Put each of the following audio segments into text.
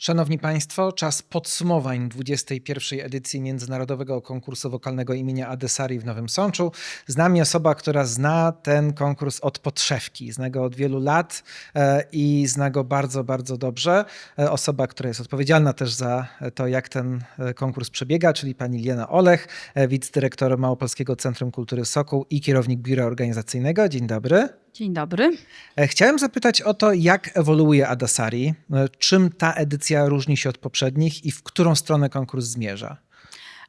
Szanowni Państwo, czas podsumowań 21. edycji Międzynarodowego Konkursu Wokalnego imienia Adesari w Nowym Sączu. Z nami osoba, która zna ten konkurs od podszewki, zna go od wielu lat e, i zna go bardzo, bardzo dobrze. E, Osoba, która jest odpowiedzialna też za to, jak ten e, konkurs przebiega, czyli pani Liena Olech, wicedyrektor Małopolskiego Centrum Kultury Sokół i kierownik biura organizacyjnego. Dzień dobry. Dzień dobry. E, Chciałem zapytać o to, jak ewoluuje Adasari, e, czym ta edycja różni się od poprzednich i w którą stronę konkurs zmierza.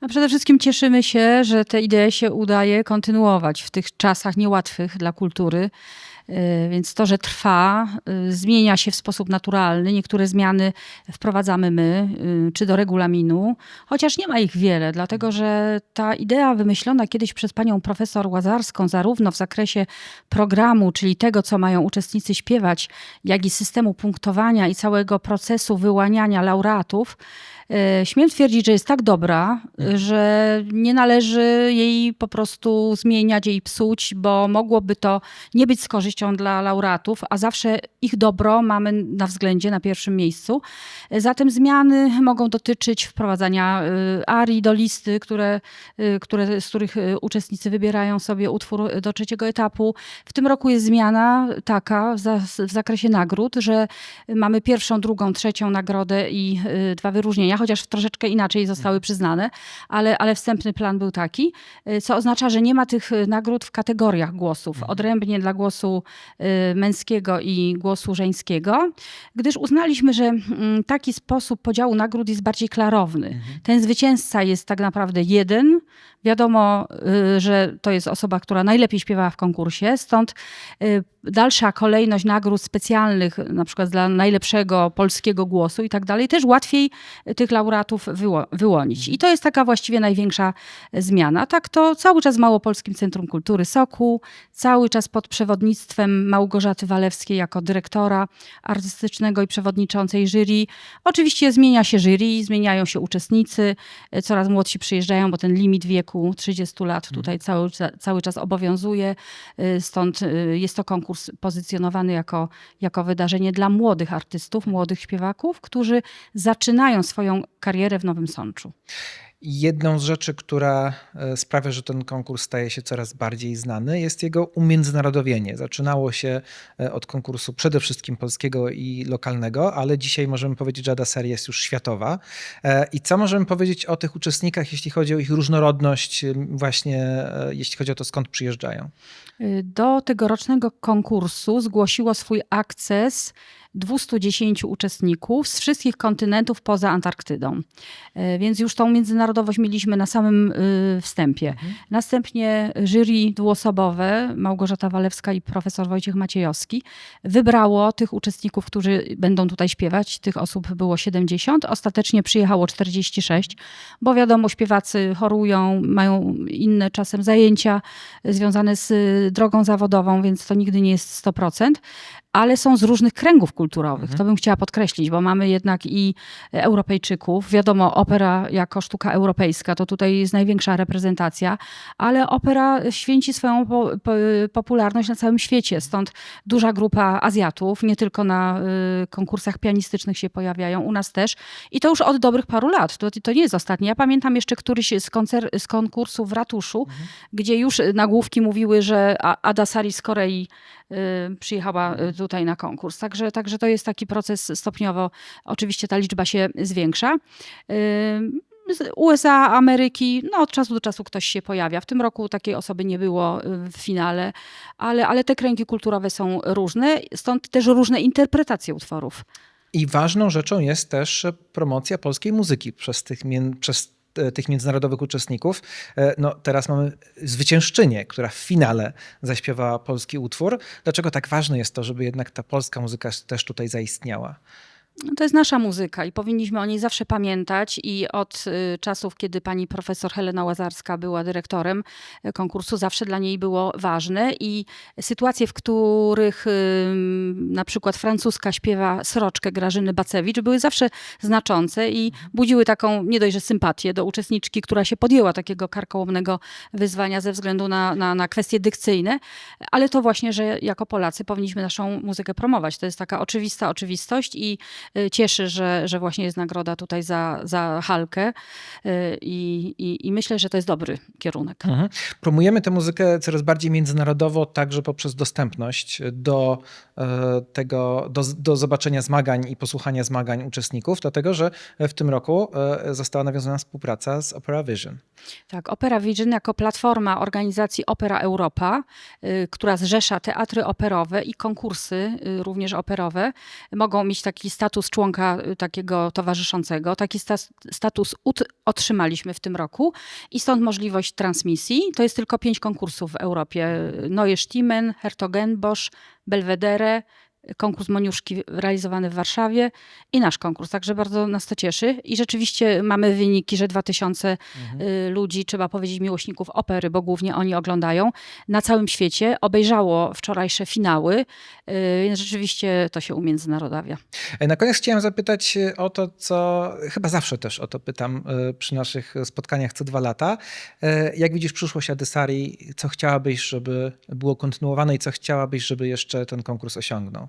A przede wszystkim cieszymy się, że tę ideę się udaje kontynuować w tych czasach niełatwych dla kultury. Y, Więc to, że trwa, y, zmienia się w sposób naturalny. Niektóre zmiany wprowadzamy my, y, czy do regulaminu, chociaż nie ma ich wiele, dlatego że ta idea wymyślona kiedyś przez panią profesor Łazarską, zarówno w zakresie programu, czyli tego, co mają uczestnicy śpiewać, jak i systemu punktowania i całego procesu wyłaniania laureatów, Śmiem twierdzić, że jest tak dobra, że nie należy jej po prostu zmieniać, jej psuć, bo mogłoby to nie być z korzyścią dla laureatów, a zawsze ich dobro mamy na względzie, na pierwszym miejscu. Zatem zmiany mogą dotyczyć wprowadzania y, arii do listy, które, y, które, z których y, uczestnicy wybierają sobie utwór do trzeciego etapu. W tym roku jest zmiana taka w, za, w zakresie nagród, że mamy pierwszą, drugą, trzecią nagrodę i dwa wyróżnienia, chociaż troszeczkę inaczej zostały przyznane, ale, ale wstępny plan był taki, co oznacza, że nie ma tych nagród w kategoriach głosów, odrębnie dla głosu y, męskiego i głosu żeńskiego, gdyż uznaliśmy, że mm, taki sposób podziału nagród jest bardziej klarowny. Ten zwycięzca jest tak naprawdę jeden. Wiadomo, y, że to jest osoba, która najlepiej śpiewała w konkursie, stąd y, dalsza kolejność nagród specjalnych, na przykład dla najlepszego polskiego głosu i tak dalej, też łatwiej tych laureatów wyło- wyłonić. I to jest taka właściwie największa zmiana. Tak to cały czas w Małopolskim Centrum Kultury Soku, cały czas pod przewodnictwem Małgorzaty Walewskiej jako dyrektora artystycznego i przewodniczącej jury. Oczywiście zmienia się jury, zmieniają się uczestnicy, coraz młodsi przyjeżdżają, bo ten limit wieku 30 lat tutaj cały, cały czas obowiązuje. Y, Stąd y, jest to konkurs pozycjonowany jako, jako wydarzenie dla młodych artystów, młodych śpiewaków, którzy zaczynają swoją karierę w Nowym Sączu. Jedną z rzeczy, która e, sprawia, że ten konkurs staje się coraz bardziej znany, jest jego umiędzynarodowienie. Zaczynało się e, od konkursu przede wszystkim polskiego i lokalnego, ale dzisiaj możemy powiedzieć, że Adasari jest już światowa. E, I co możemy powiedzieć o tych uczestnikach, jeśli chodzi o ich różnorodność, właśnie jeśli chodzi o to, skąd przyjeżdżają? Y, Do tegorocznego konkursu zgłosiło swój akces 210 uczestników z wszystkich kontynentów poza Antarktydą. Y, Więc już tą międzynarodowość mieliśmy na samym y, wstępie. Następnie jury dwuosobowe, Małgorzata Walewska i profesor Wojciech Maciejowski, wybrało tych uczestników, którzy będą tutaj śpiewać. Tych osób było 70. Ostatecznie przyjechało 46, bo wiadomo, śpiewacy chorują, mają inne czasem zajęcia związane z y, drogą zawodową, więc to nigdy nie jest 100%, ale są z różnych kręgów kulturowych. To bym chciała podkreślić, bo mamy jednak i Europejczyków. Wiadomo, opera jako sztuka europejska to tutaj jest największa reprezentacja, ale opera święci swoją po, po, popularność na całym świecie. Stąd duża grupa Azjatów, nie tylko na y, konkursach pianistycznych się pojawiają, u nas też. I to już od dobrych paru lat. To, to nie jest ostatnie. Ja pamiętam jeszcze któryś z, koncer- z konkursu w ratuszu, gdzie już nagłówki mówiły, że Ada Sari z Korei przyjechała y, tutaj na konkurs. Także, także to jest taki proces stopniowo. Oczywiście ta liczba się zwiększa. Y, USA, Ameryki, no od czasu do czasu ktoś się pojawia. W tym roku takiej osoby nie było y, w finale, ale, ale te kręgi kulturowe są różne, stąd też różne interpretacje utworów. I ważną rzeczą jest też promocja polskiej muzyki przez tych, przez tych międzynarodowych uczestników. E, No, teraz mamy zwyciężczynię, która w finale zaśpiewała polski utwór. Dlaczego tak ważne jest to, żeby jednak ta polska muzyka też tutaj zaistniała? No, To jest nasza muzyka i powinniśmy o niej zawsze pamiętać. I od y, czasów, kiedy pani profesor Helena Łazarska była dyrektorem y, konkursu, zawsze dla niej było ważne. I sytuacje, w których y, na przykład francuska śpiewa sroczkę Grażyny Bacewicz, były zawsze znaczące i budziły taką nie dość, że sympatię do uczestniczki, która się podjęła takiego karkołomnego wyzwania ze względu na, na, na kwestie dykcyjne, ale to właśnie, że jako Polacy powinniśmy naszą muzykę promować. To jest taka oczywista oczywistość i cieszy, że, że właśnie jest nagroda tutaj za, za Halkę y, i, i, i myślę, że to jest dobry kierunek. Mhm. Promujemy tę muzykę coraz bardziej międzynarodowo, także poprzez dostępność do e, tego, do, do zobaczenia zmagań i posłuchania zmagań uczestników, dlatego że w tym roku e, została nawiązana współpraca z Opera Vision. Tak, Opera Vision jako platforma organizacji Opera Europa, y, która zrzesza teatry operowe i konkursy y, również operowe, mogą mieć taki status członka y, takiego towarzyszącego. Taki stas- status otrzymaliśmy w tym roku i stąd możliwość transmisji. To jest tylko pięć konkursów w Europie. Neue Stimmen, Hertogenbosch, Belvedere, konkurs Moniuszki realizowany w Warszawie i nasz konkurs. Także bardzo nas to cieszy. I rzeczywiście mamy wyniki, że 2000 y, ludzi, trzeba powiedzieć miłośników opery, bo głównie oni oglądają, na całym świecie obejrzało wczorajsze finały, y, więc rzeczywiście to się umiędzynarodawia. E, Na koniec chciałem zapytać e, o to, co chyba zawsze też o to pytam przy naszych spotkaniach co dwa lata. E, Jak widzisz przyszłość Adesari? Co chciałabyś, żeby było kontynuowane i co chciałabyś, żeby jeszcze ten konkurs osiągnął?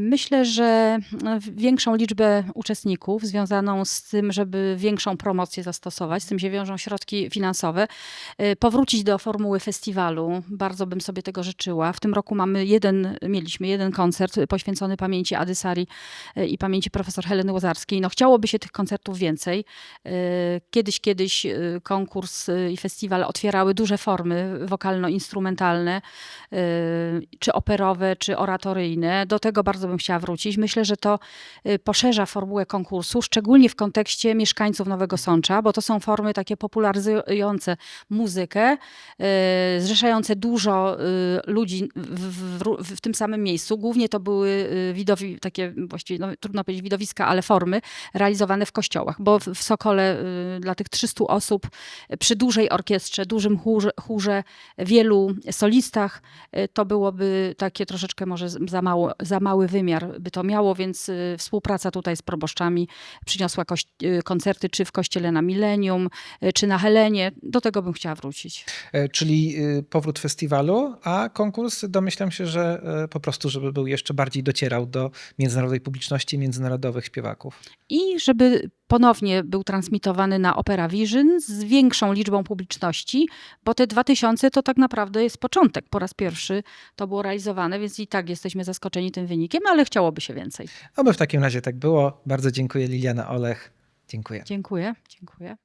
Myślę, że y, większą liczbę uczestników związaną z tym, żeby większą promocję zastosować, z tym się wiążą środki finansowe, y, powrócić do formuły festiwalu. Bardzo bym sobie tego życzyła. W tym roku mamy jeden, mieliśmy jeden koncert poświęcony pamięci Adysari y, i pamięci profesor Heleny Łozarskiej. No chciałoby się tych koncertów więcej. Kiedyś, kiedyś konkurs i festiwal otwierały duże formy wokalno-instrumentalne, czy operowe, czy oratoryjne. Do tego bardzo bym chciała wrócić. Myślę, że to y, poszerza formułę konkursu, szczególnie w kontekście mieszkańców Nowego Sącza, bo to są formy takie popularyzujące muzykę, y, zrzeszające dużo y, ludzi w, w, w tym samym miejscu. Głównie to były widowi, takie właściwie, no, trudno powiedzieć widowiska, ale formy realizowane w kościołach, bo w, Sokole dla tych 300 osób przy dużej orkiestrze, dużym chórze, wielu solistach, to byłoby takie troszeczkę może za, mało, za mały wymiar by to miało, więc y, współpraca tutaj z proboszczami przyniosła y, koncerty czy w kościele na Millennium, y, czy na Helenie. Do tego bym chciała wrócić. E, Czyli powrót festiwalu, a konkurs domyślam się, że e, po prostu, żeby był jeszcze bardziej docierał do międzynarodowej publiczności, międzynarodowych śpiewaków. I żeby ponownie był transmitowany na Opera Vision z większą liczbą publiczności, bo te 2000 to tak naprawdę jest początek. Po raz pierwszy to było realizowane, więc i tak jesteśmy zaskoczeni tym wynikiem, ale chciałoby się więcej. Oby w takim razie tak było. Bardzo dziękuję Liliana Olech. Dziękuję. Dziękuję. Dziękuję.